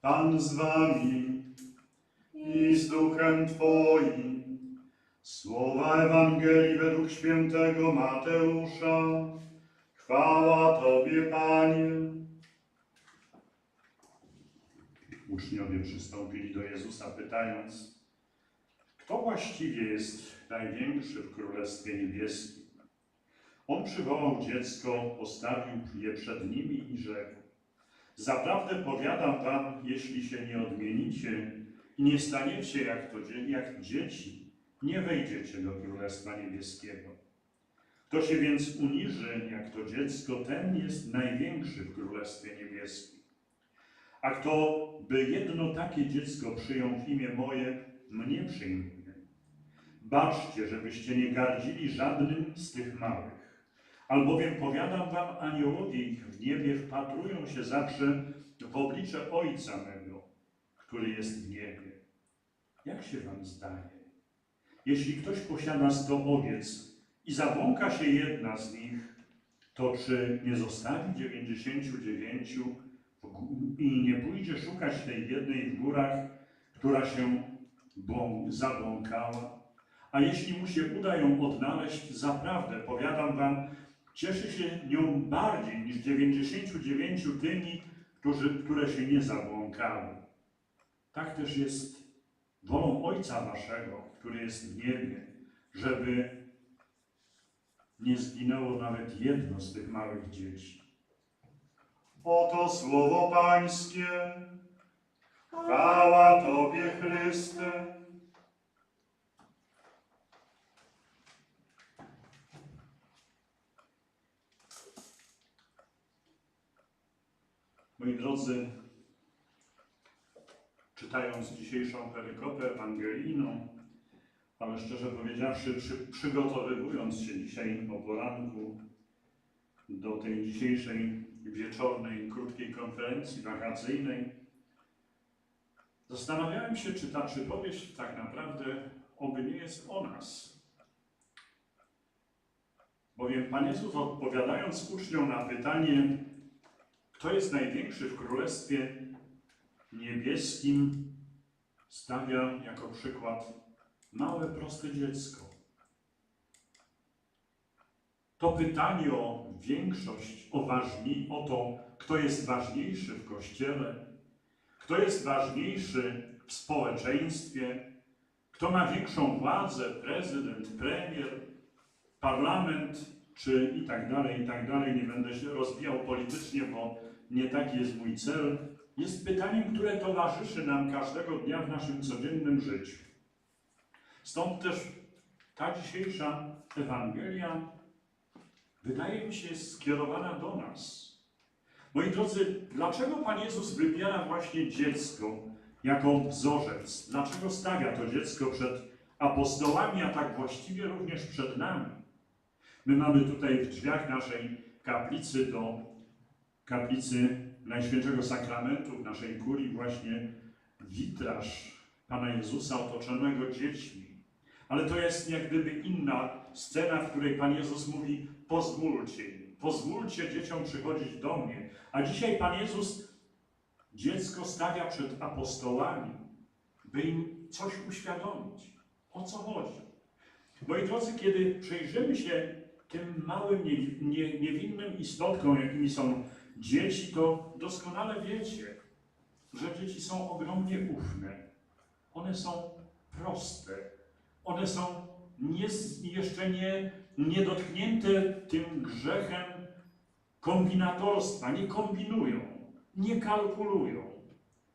Pan z wami i z duchem Twoim. Słowa Ewangelii według świętego Mateusza. Chwała Tobie, Panie. Uczniowie przystąpili do Jezusa pytając, kto właściwie jest największy w Królestwie Niebieskim? On przywołał dziecko, postawił je przed nimi i rzekł, Zaprawdę powiadam wam, jeśli się nie odmienicie i nie staniecie jak, to, jak dzieci, nie wejdziecie do Królestwa Niebieskiego. Kto się więc uniży jak to dziecko, ten jest największy w Królestwie Niebieskim. A kto by jedno takie dziecko przyjął w imię moje, mnie przyjmuje. Baczcie, żebyście nie gardzili żadnym z tych małych. Albowiem powiadam wam, aniołowie ich w niebie wpatrują się zawsze w oblicze Ojca mego, który jest w niebie. Jak się wam zdaje? Jeśli ktoś posiada sto owiec i zabłąka się jedna z nich, to czy nie zostawi dziewięćdziesięciu dziewięciu i nie pójdzie szukać tej jednej w górach, która się błą- zabłąkała? A jeśli mu się uda ją odnaleźć, zaprawdę powiadam wam, cieszy się nią bardziej niż 99 tymi, którzy, które się nie zabłąkały. Tak też jest wolą Ojca Waszego, który jest w niebie, żeby nie zginęło nawet jedno z tych małych dzieci. Oto słowo Pańskie. Chwała Tobie, Chryste. Moi drodzy, czytając dzisiejszą perykopę ewangelijną, ale szczerze powiedziawszy, przy, przygotowywując się dzisiaj o poranku do tej dzisiejszej wieczornej, krótkiej konferencji wakacyjnej, zastanawiałem się, czy ta przypowieść tak naprawdę oby nie jest o nas. Bowiem Pan Jezus odpowiadając uczniom na pytanie, kto jest największy w Królestwie Niebieskim, stawia jako przykład małe, proste dziecko. To pytanie o większość, o, ważni, o to, kto jest ważniejszy w Kościele, kto jest ważniejszy w społeczeństwie, kto ma większą władzę, prezydent, premier, parlament, czy i tak dalej, i tak dalej. Nie będę się rozwijał politycznie, bo nie taki jest mój cel. Jest pytaniem, które towarzyszy nam każdego dnia w naszym codziennym życiu. Stąd też ta dzisiejsza Ewangelia wydaje mi się jest skierowana do nas. Moi drodzy, dlaczego Pan Jezus wybiera właśnie dziecko jako wzorzec? Dlaczego stawia to dziecko przed apostołami, a tak właściwie również przed nami? My mamy tutaj w drzwiach naszej kaplicy do kaplicy Najświętszego Sakramentu w naszej kurii właśnie witraż Pana Jezusa otoczonego dziećmi. Ale to jest jak gdyby inna scena, w której Pan Jezus mówi pozwólcie im, pozwólcie dzieciom przychodzić do mnie. A dzisiaj Pan Jezus dziecko stawia przed apostołami, by im coś uświadomić. O co chodzi? Moi drodzy, kiedy przyjrzymy się tym małym, nie, nie, niewinnym istotkom, jakimi są dzieci, to doskonale wiecie, że dzieci są ogromnie ufne. One są proste. One są nie, jeszcze nie, nie dotknięte tym grzechem kombinatorstwa. Nie kombinują, nie kalkulują.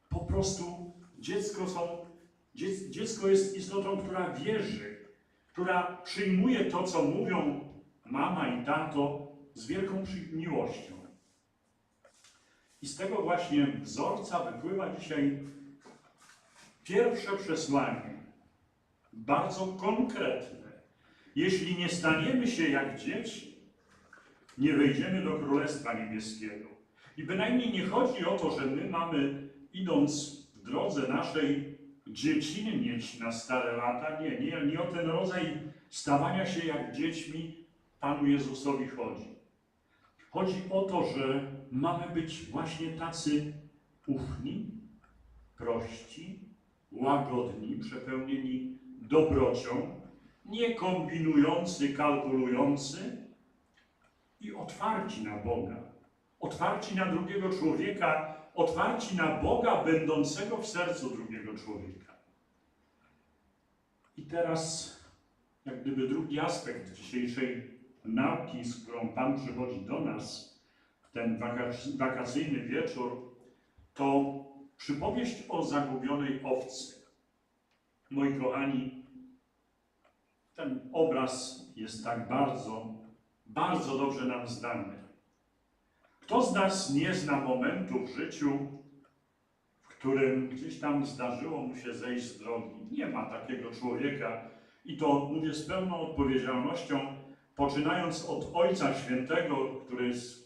Po prostu dziecko, są, dziec, dziecko jest istotą, która wierzy, która przyjmuje to, co mówią mama i tato z wielką miłością. I z tego właśnie wzorca wypływa dzisiaj pierwsze przesłanie, bardzo konkretne. Jeśli nie staniemy się jak dzieci, nie wejdziemy do Królestwa Niebieskiego. I bynajmniej nie chodzi o to, że my mamy, idąc w drodze naszej dziecinnieć na stare lata. Nie, nie, nie o ten rodzaj stawania się jak dziećmi Panu Jezusowi chodzi. Chodzi o to, że mamy być właśnie tacy ufni, prości, łagodni, przepełnieni dobrocią, nie kombinujący, kalkulujący i otwarci na Boga, otwarci na drugiego człowieka, otwarci na Boga będącego w sercu drugiego człowieka. I teraz, jak gdyby drugi aspekt dzisiejszej nauki, z którą Pan przychodzi do nas, ten wakac- wakacyjny wieczór, to przypowieść o zagubionej owcy. Moi kochani, ten obraz jest tak bardzo, bardzo dobrze nam znany. Kto z nas nie zna momentu w życiu, w którym gdzieś tam zdarzyło mu się zejść z drogi? Nie ma takiego człowieka. I to mówię z pełną odpowiedzialnością, poczynając od Ojca Świętego, który jest,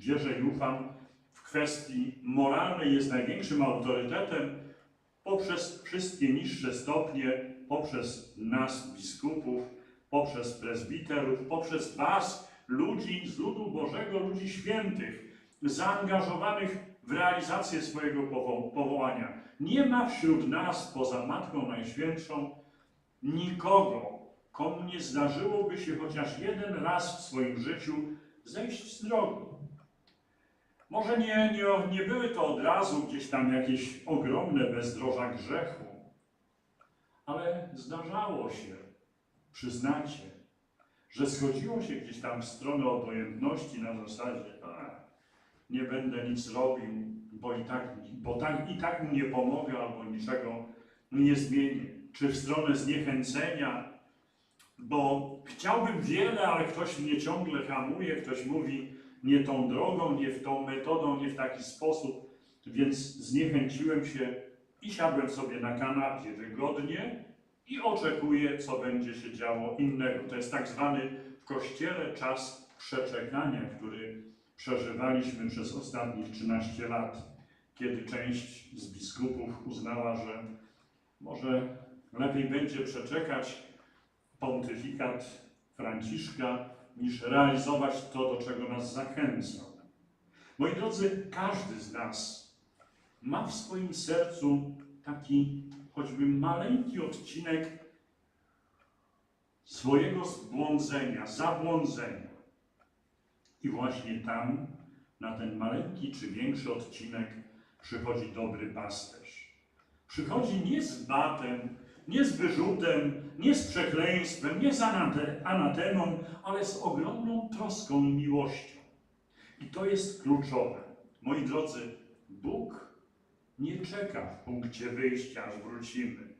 wierzę i ufam, w kwestii moralnej jest największym autorytetem, poprzez wszystkie niższe stopnie, poprzez nas, biskupów, poprzez prezbiterów, poprzez Was, ludzi z ludu Bożego, ludzi świętych, zaangażowanych w realizację swojego powo- powołania. Nie ma wśród nas, poza Matką Najświętszą, nikogo, komu nie zdarzyłoby się chociaż jeden raz w swoim życiu zejść z drogi. Może nie, nie, nie były to od razu gdzieś tam jakieś ogromne bezdroża grzechu, ale zdarzało się, przyznacie, że schodziło się gdzieś tam w stronę obojętności na zasadzie, a, nie będę nic robił, bo i tak, bo tak, i tak mu nie pomogę albo niczego nie zmienię. Czy w stronę zniechęcenia, bo chciałbym wiele, ale ktoś mnie ciągle hamuje, ktoś mówi nie tą drogą, nie w tą metodą, nie w taki sposób, więc zniechęciłem się i siadłem sobie na kanapie wygodnie i oczekuję, co będzie się działo innego. To jest tak zwany w Kościele czas przeczekania, który przeżywaliśmy przez ostatnich 13 lat, kiedy część z biskupów uznała, że może lepiej będzie przeczekać pontyfikat Franciszka, niż realizować to, do czego nas zachęcał. Moi drodzy, każdy z nas ma w swoim sercu taki choćby maleńki odcinek swojego zbłądzenia, zabłądzenia. I właśnie tam, na ten maleńki czy większy odcinek, przychodzi dobry pasterz. Przychodzi nie z batem, nie z wyrzutem, nie z przekleństwem, nie z anate- anatemą, ale z ogromną troską i miłością. I to jest kluczowe. Moi drodzy, Bóg nie czeka w punkcie wyjścia, aż wrócimy.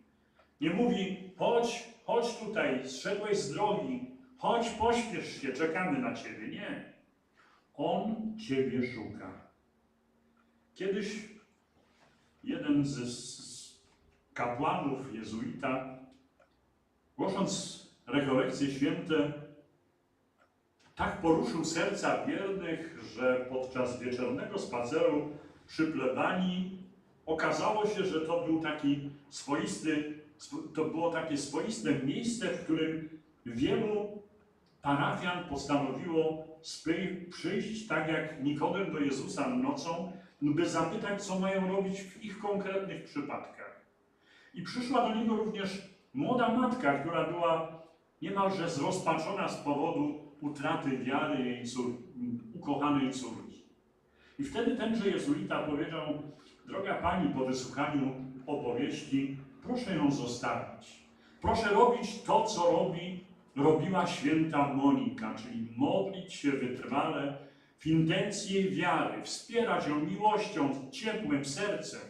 Nie mówi, chodź, chodź tutaj, zszedłeś z drogi, chodź, pośpiesz się, czekamy na Ciebie. Nie. On Ciebie szuka. Kiedyś jeden z, z kapłanów, jezuita, głosząc rekolekcje święte, tak poruszył serca wiernych, że podczas wieczornego spaceru przy plebanii okazało się, że to był taki swoisty, swo- to było takie swoiste miejsce, w którym wielu parafian postanowiło przyjść tak jak Nikodem do Jezusa nocą, by zapytać, co mają robić w ich konkretnych przypadkach. I przyszła do niego również młoda matka, która była niemalże zrozpaczona z powodu utraty wiary jej cór, ukochanej córki. I wtedy tenże jezuita powiedział, droga pani, po wysłuchaniu opowieści, proszę ją zostawić. Proszę robić to, co robi, robiła święta Monika, czyli modlić się wytrwale w intencji wiary, wspierać ją miłością, ciepłym sercem.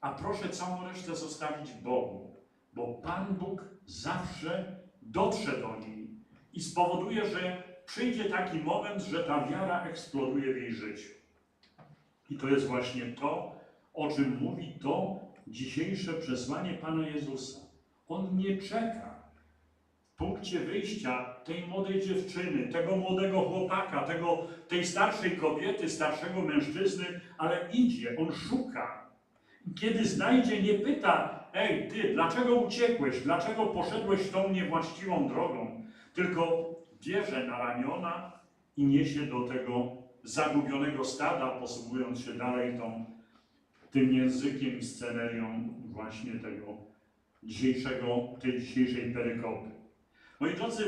A proszę całą resztę zostawić Bogu, bo Pan Bóg zawsze dotrze do niej i spowoduje, że przyjdzie taki moment, że ta wiara eksploduje w jej życiu. I to jest właśnie to, o czym mówi to dzisiejsze przesłanie Pana Jezusa. On nie czeka w punkcie wyjścia tej młodej dziewczyny, tego młodego chłopaka, tego, tej starszej kobiety, starszego mężczyzny, ale idzie, on szuka. Kiedy znajdzie, nie pyta, ej ty, dlaczego uciekłeś, dlaczego poszedłeś tą niewłaściwą drogą, tylko bierze na ramiona i niesie do tego zagubionego stada, posługując się dalej tą tym językiem i scenerią właśnie tego dzisiejszego, tej dzisiejszej perykopy. Moi drodzy,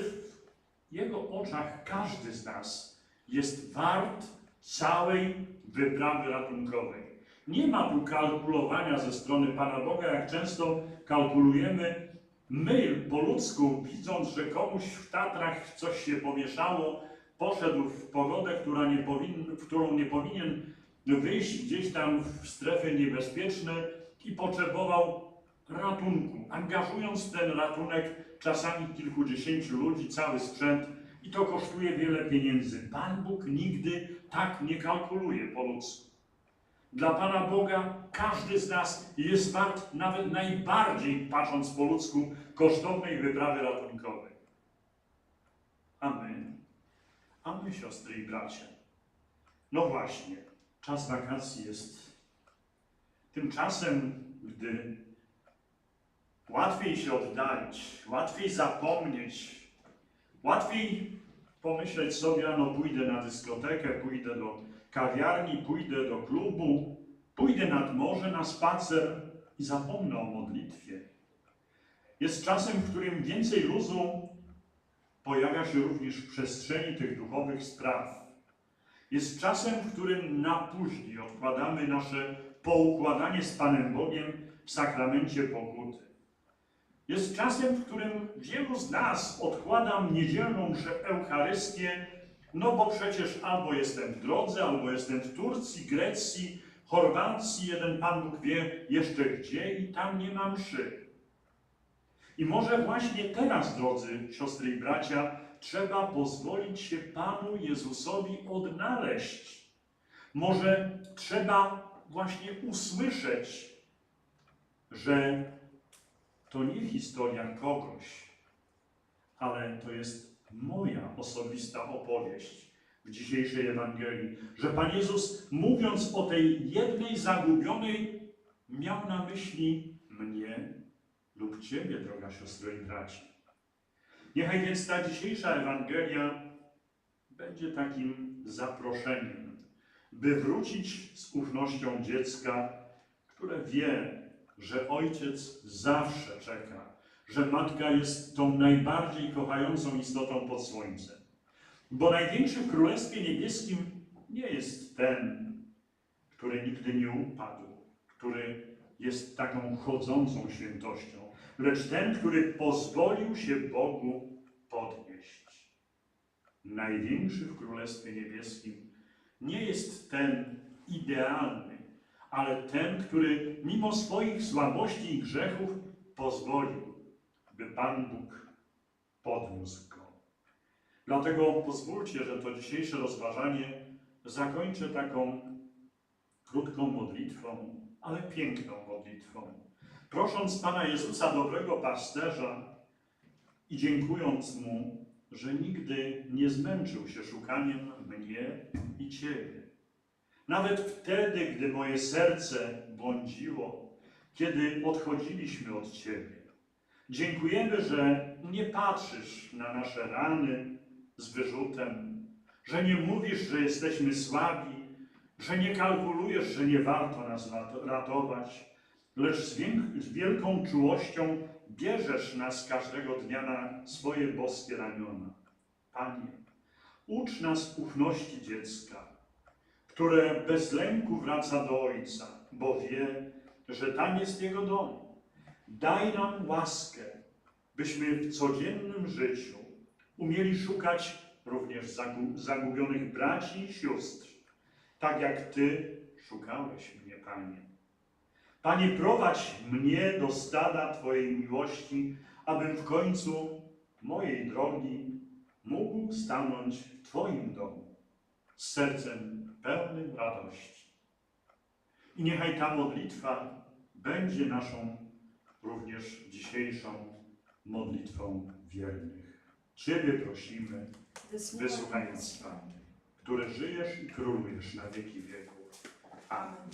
w Jego oczach każdy z nas jest wart całej wyprawy ratunkowej. Nie ma tu kalkulowania ze strony Pana Boga, jak często kalkulujemy my po ludzku, widząc, że komuś w Tatrach coś się pomieszało, poszedł w pogodę, która nie powin, w którą nie powinien wyjść gdzieś tam w strefy niebezpieczne i potrzebował ratunku, angażując ten ratunek czasami kilkudziesięciu ludzi, cały sprzęt i to kosztuje wiele pieniędzy. Pan Bóg nigdy tak nie kalkuluje po ludzku. Dla Pana Boga każdy z nas jest wart nawet najbardziej, patrząc po ludzku, kosztownej wyprawy ratunkowej. A my, a my, siostry i bracia, no właśnie, czas wakacji jest tym czasem, gdy łatwiej się oddalić, łatwiej zapomnieć, łatwiej pomyśleć sobie, no pójdę na dyskotekę, pójdę do kawiarni, pójdę do klubu, pójdę nad morze na spacer i zapomnę o modlitwie. Jest czasem, w którym więcej luzu pojawia się również w przestrzeni tych duchowych spraw. Jest czasem, w którym na później odkładamy nasze poukładanie z Panem Bogiem w sakramencie pokuty. Jest czasem, w którym wielu z nas odkładam niedzielną Eucharystię, no bo przecież albo jestem w drodze, albo jestem w Turcji, Grecji, Chorwacji, jeden Pan Bóg wie jeszcze gdzie i tam nie ma mszy. I może właśnie teraz, drodzy siostry i bracia, trzeba pozwolić się Panu Jezusowi odnaleźć. Może trzeba właśnie usłyszeć, że to nie historia kogoś, ale to jest moja osobista opowieść w dzisiejszej Ewangelii, że Pan Jezus, mówiąc o tej jednej zagubionej, miał na myśli mnie lub Ciebie, droga siostro i braci. Niechaj więc ta dzisiejsza Ewangelia będzie takim zaproszeniem, by wrócić z ufnością dziecka, które wie, że ojciec zawsze czeka, że matka jest tą najbardziej kochającą istotą pod słońcem. Bo największy w Królestwie Niebieskim nie jest ten, który nigdy nie upadł, który jest taką chodzącą świętością, lecz ten, który pozwolił się Bogu podnieść. Największy w Królestwie Niebieskim nie jest ten idealny, ale ten, który mimo swoich słabości i grzechów pozwolił, by Pan Bóg podniósł go. Dlatego pozwólcie, że to dzisiejsze rozważanie zakończę taką krótką modlitwą, ale piękną modlitwą. Prosząc Pana Jezusa, dobrego pasterza i dziękując Mu, że nigdy nie zmęczył się szukaniem mnie i Ciebie. Nawet wtedy, gdy moje serce błądziło, kiedy odchodziliśmy od Ciebie. Dziękujemy, że nie patrzysz na nasze rany z wyrzutem, że nie mówisz, że jesteśmy słabi, że nie kalkulujesz, że nie warto nas ratować, lecz z, wielką czułością bierzesz nas każdego dnia na swoje boskie ramiona. Panie, ucz nas ufności dziecka, które bez lęku wraca do Ojca, bo wie, że tam jest Jego dom. Daj nam łaskę, byśmy w codziennym życiu umieli szukać również zagu- zagubionych braci i sióstr, tak jak Ty szukałeś mnie, Panie. Panie, prowadź mnie do stada Twojej miłości, abym w końcu mojej drogi mógł stanąć w Twoim domu z sercem pełnym radości. I niechaj ta modlitwa będzie naszą również dzisiejszą modlitwą wiernych. Ciebie prosimy, wysłuchaj nas, Panie, który żyjesz i królujesz na wieki wieków. Amen.